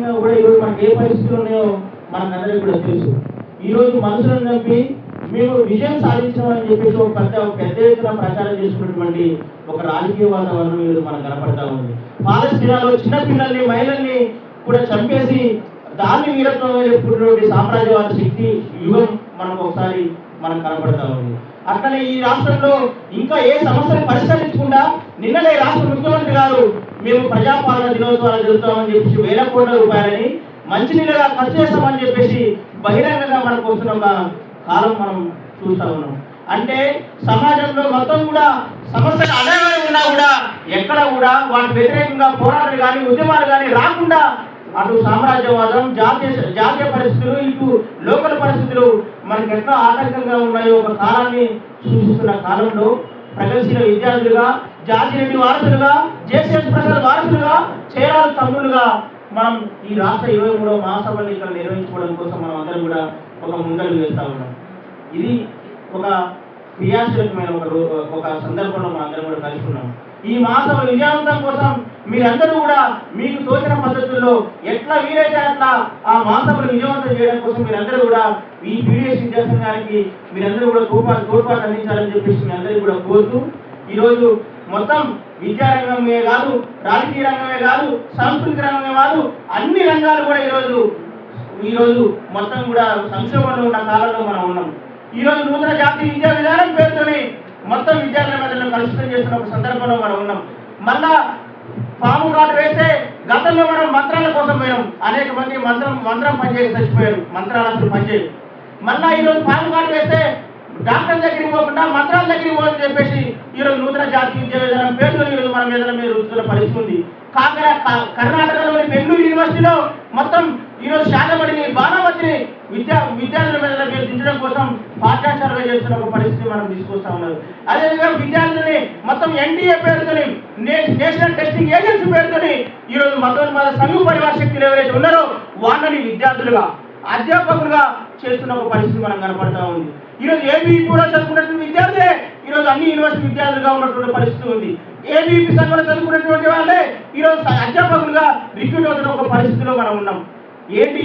రాజకీయంగా కూడా ఈరోజు మనకి ఏ పరిస్థితులు ఉన్నాయో మనకందరికీ కూడా తెలుసు. ఈరోజు మనుషులను నమ్మి మేము విజయం సాధించామని చెప్పేసి ఒక పెద్ద పెద్ద ఎత్తున ప్రచారం చేసుకున్నటువంటి ఒక రాజకీయ వాతావరణం ఈరోజు మనకు కనపడతా ఉంది. పాలస్తీనాలో చిన్న పిల్లల్ని మహిళల్ని కూడా చంపేసి దాన్ని వీరత్వం చెప్పుకున్నటువంటి సామ్రాజ్యవాద శక్తి యుగం మనకు ఒకసారి మనకు కనపడతా ఉంది. అట్లనే ఈ రాష్ట్రంలో ఇంకా ఏ సమస్యను పరిష్కరించకుండా నిన్ననే రాష్ట్ర ముఖ్యమంత్రి గారు మేము ప్రజాపాలన దినోత్సవాలు జరుగుతామని చెప్పేసి వేల కోట్ల రూపాయలని మంచినీళ్ళగా ఖర్చు చేస్తామని చెప్పేసి బహిరంగంగా మనకు వస్తున్న ఒక కాలం మనం చూస్తా ఉన్నాం. అంటే సమాజంలో మొత్తం కూడా సమస్యలు అనేవే ఉన్నా కూడా ఎక్కడ కూడా వాటి వ్యతిరేకంగా పోరాటాలు కానీ ఉద్యమాలు కానీ రాకుండా అటు సామ్రాజ్యవాదం జాతీయ జాతీయ పరిస్థితులు ఇటు లోకల్ పరిస్థితులు మనకి ఎట్లా ఆటంకంగా ఉన్నాయో ఒక కాలాన్ని సూచిస్తున్న కాలంలో ప్రగతిశీల విద్యార్థులుగా జాతిరెడ్డి వారసులుగా జేసీఎస్ ప్రసాద్ వారసులుగా చేరాలు తమ్ములుగా మనం ఈ రాష్ట్ర ఇరవై మూడవ మహాసభని ఇక్కడ నిర్వహించుకోవడం కోసం మనం అందరం కూడా ఒక ముందడుగు వేస్తా ఉన్నాం. ఇది ఒక క్రియాశీలకమైన ఒక ఒక సందర్భంలో మనం అందరం కూడా కలుసుకున్నాం. ఈ మహాసభ విజయవంతం కోసం మీరందరూ కూడా మీకు తోచిన పద్ధతుల్లో ఎట్లా వీలైతే అట్లా ఆ మాసములు విజయవంతం చేయడం కోసం మీరందరూ కూడా ఈ పీడిఎస్ విద్యాసంఘానికి మీరందరూ కూడా తోడ్పాటు తోడ్పాటు అందించాలని చెప్పేసి మీ అందరికీ కూడా కోరుతూ ఈరోజు మొత్తం విద్యారంగమే కాదు రాజకీయ రంగమే కాదు సాంస్కృతిక రంగమే కాదు అన్ని రంగాలు కూడా ఈరోజు ఈరోజు మొత్తం కూడా సంక్షేమంలో ఉన్న కాలంలో మనం ఉన్నాం. ఈరోజు నూతన జాతీయ విద్యా విధానం పేరుతోనే మొత్తం విద్యార్థుల మధ్యలో కలుషితం చేస్తున్న ఒక సందర్భంలో మనం ఉన్నాం. మళ్ళా పాము కాటు వేస్తే గతంలో మనం మంత్రాల కోసం పోయాం అనేక మంది మంత్రం మంత్రం పనిచేసి చచ్చిపోయారు. మంత్రాలు అసలు పనిచేయరు. మళ్ళా ఈరోజు పాము కాటు వేస్తే డాక్టర్ దగ్గరికి పోకుండా మంత్రాల దగ్గరికి పోని చెప్పేసి ఈరోజు నూతన జాతీయ విద్యా విధానం పేరుతో ఈరోజు మన మీద మీరు రుచుల పరిస్థితి ఉంది. కాకర కర్ణాటకలోని బెంగళూరు యూనివర్సిటీలో మొత్తం రాత్రి విద్యా విద్యార్థుల మీద మీద దించడం కోసం పాఠ్య సర్వే చేస్తున్న ఒక పరిస్థితి మనం తీసుకొస్తా ఉన్నారు అదేవిధంగా విద్యార్థులని మొత్తం ఎన్డీఏ పేరుతోని నేషనల్ టెస్టింగ్ ఏజెన్సీ పేరుతోని ఈరోజు మతోన్మాద సంఘ పరివార శక్తులు ఎవరైతే ఉన్నారో వాళ్ళని విద్యార్థులుగా అధ్యాపకులుగా చేస్తున్న ఒక పరిస్థితి మనం కనపడతా ఉంది. ఈరోజు ఏబీపీలో చదువుకున్నటువంటి విద్యార్థులే ఈరోజు అన్ని యూనివర్సిటీ విద్యార్థులుగా ఉన్నటువంటి పరిస్థితి ఉంది. ఏబీపీ సంఘంలో చదువుకున్నటువంటి వాళ్ళే ఈరోజు అధ్యాపకులుగా రిక్రూట్ అవుతున్న ఒక పరిస్థితిలో మనం ఉన్నాం. ఏంటి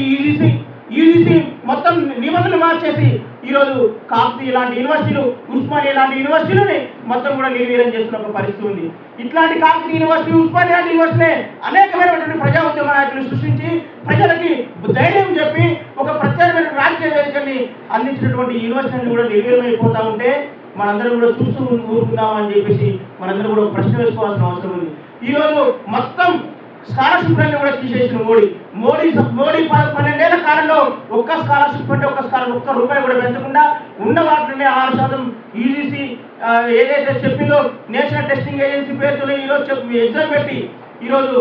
యూజీసీ మొత్తం నిబంధనలు మార్చేసి ఈరోజు కాకతీయ ఇలాంటి యూనివర్సిటీలు ఉస్మానియా లాంటి యూనివర్సిటీలని మొత్తం కూడా నిర్వీర్యం చేస్తున్న ఒక పరిస్థితి ఉంది. ఇట్లాంటి కాకతీయ యూనివర్సిటీ ఉస్మానియా యూనివర్సిటీ అనేకమైనటువంటి ప్రజా ఉద్యమ నాయకులు సృష్టించి ప్రజలకి ధైర్యం చెప్పి ఒక ప్రత్యేకమైన రాజకీయ వేదికని అందించినటువంటి యూనివర్సిటీని కూడా నిర్వీర్యమైపోతా ఉంటే మనందరం కూడా చూస్తూ ఊరుకుందామని చెప్పేసి మనందరం కూడా ఒక ప్రశ్న వేసుకోవాల్సిన అవసరం ఉంది. ఈరోజు మొత్తం స్కాలర్షిప్ అన్ని కూడా తీసేసిన మోడీ. మోడీ మోడీ ప- పన్నెండేళ్ళ కాలంలో ఒక్క స్కాలర్షిప్ అంటే ఒక్క స్కాలర్ ఒక్క రూపాయి కూడా పెంచకుండా ఉన్న వాటిని ఆరు శాతం ఈజీసీ ఏదైతే చెప్పిందో నేషనల్ టెస్టింగ్ ఏజెన్సీ పేరుతో ఈరోజు చెప్పు ఎగ్జామ్ పెట్టి ఈరోజు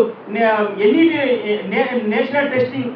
ఎన్ఈటి నేషనల్ టెస్టింగ్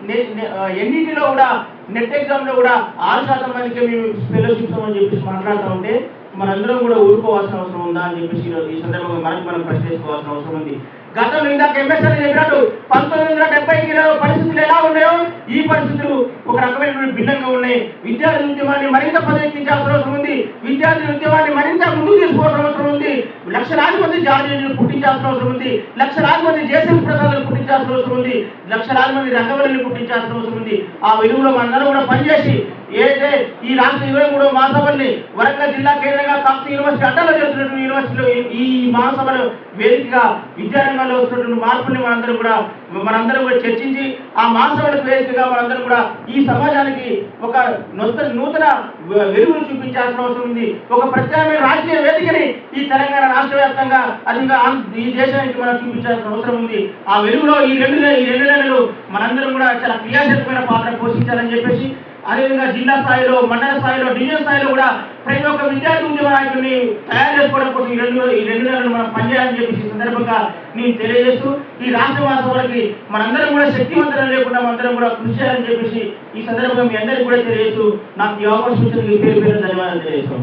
ఎన్ఈటిలో కూడా నెట్ ఎగ్జామ్లో కూడా ఆరు శాతం మందికి మేము ఫెలోషిప్స్ అని చెప్పేసి మాట్లాడుతూ ఉంటే మనందరం కూడా ఊరుకోవాల్సిన అవసరం ఉందా అని చెప్పేసి ఈ సందర్భంగా మనకి మనం ప్రశ్నించుకోవాల్సిన అవసరం ఉంది. గతంలో ఇందాక ఎంఎస్ఆర్ చెప్పినట్టు పంతొమ్మిది వందల డెబ్బై పరిస్థితులు ఎలా ఉన్నాయో ఈ పరిస్థితులు ఒక రకమైనటువంటి భిన్నంగా ఉన్నాయి. విద్యార్థి ఉద్యమాన్ని మరింత ప్రదర్శించాల్సిన అవసరం ఉంది. విద్యార్థి ఉద్యమాన్ని మరింత ముందుకు తీసుకోవాల్సిన అవసరం ఉంది. లక్షలాది మంది జాతీయులను పుట్టించాల్సిన అవసరం ఉంది. లక్షలాది మంది జేసీ ప్రసాదాలు పుట్టించాల్సిన అవసరం ఉంది. లక్షలాది మంది రంగవల్లిని పుట్టించాల్సిన అవసరం ఉంది. ఆ వెలుగులో మనందరం కూడా పనిచేసి ఏదైతే ఈ రాష్ట్ర ఇరవై మూడో మహాసభల్ని వరంగల్ జిల్లా కేంద్రంగా కాస్త యూనివర్సిటీ అడ్డాలో జరుగుతున్నటువంటి యూనివర్సిటీలో ఈ- ఈ మహాసభలు వేదికగా విద్యారంగంలో వస్తున్నటువంటి మార్పుని మనందరం కూడా మనందరం కూడా చర్చించి ఆ మహాసభలకు వేదికగా మనందరం కూడా ఈ ఈ సమాజానికి ఒక నూతన నూతన వెలుగును చూపించాల్సిన అవసరం ఉంది. ఒక ప్రత్యామ్నాయ రాజకీయ వేదికని ఈ తెలంగాణ రాష్ట్ర వ్యాప్తంగా అధికంగా ఈ దేశానికి మనం చూపించాల్సిన అవసరం ఉంది. ఆ వెలుగులో ఈ రెండు ఈ రెండు నెలలు మనందరం కూడా చాలా క్రియాశీలకమైన పాత్ర పోషించాలని చెప్పేసి అదేవిధంగా జిల్లా స్థాయిలో మండల స్థాయిలో డివిజన్ స్థాయిలో కూడా ప్రతి ఒక్క విద్యార్థి ఉద్యమ నాయకుడిని తయారు చేసుకోవడం కోసం ఈ రెండు ఈ రెండు నెలలు మనం పనిచేయాలని చెప్పేసి ఈ సందర్భంగా నేను తెలియజేస్తూ ఈ రాష్ట్ర వాస్తవాలకి మనందరం కూడా శక్తివంతరం లేకుండా మనందరం కూడా కృషి చేయాలని చెప్పేసి ఈ సందర్భంగా మీ అందరికీ కూడా తెలియజేస్తూ నాకు ఈ అవకాశం ఇచ్చిన పేరు పేరు ధన్యవాదాలు తెలియజేస్తాం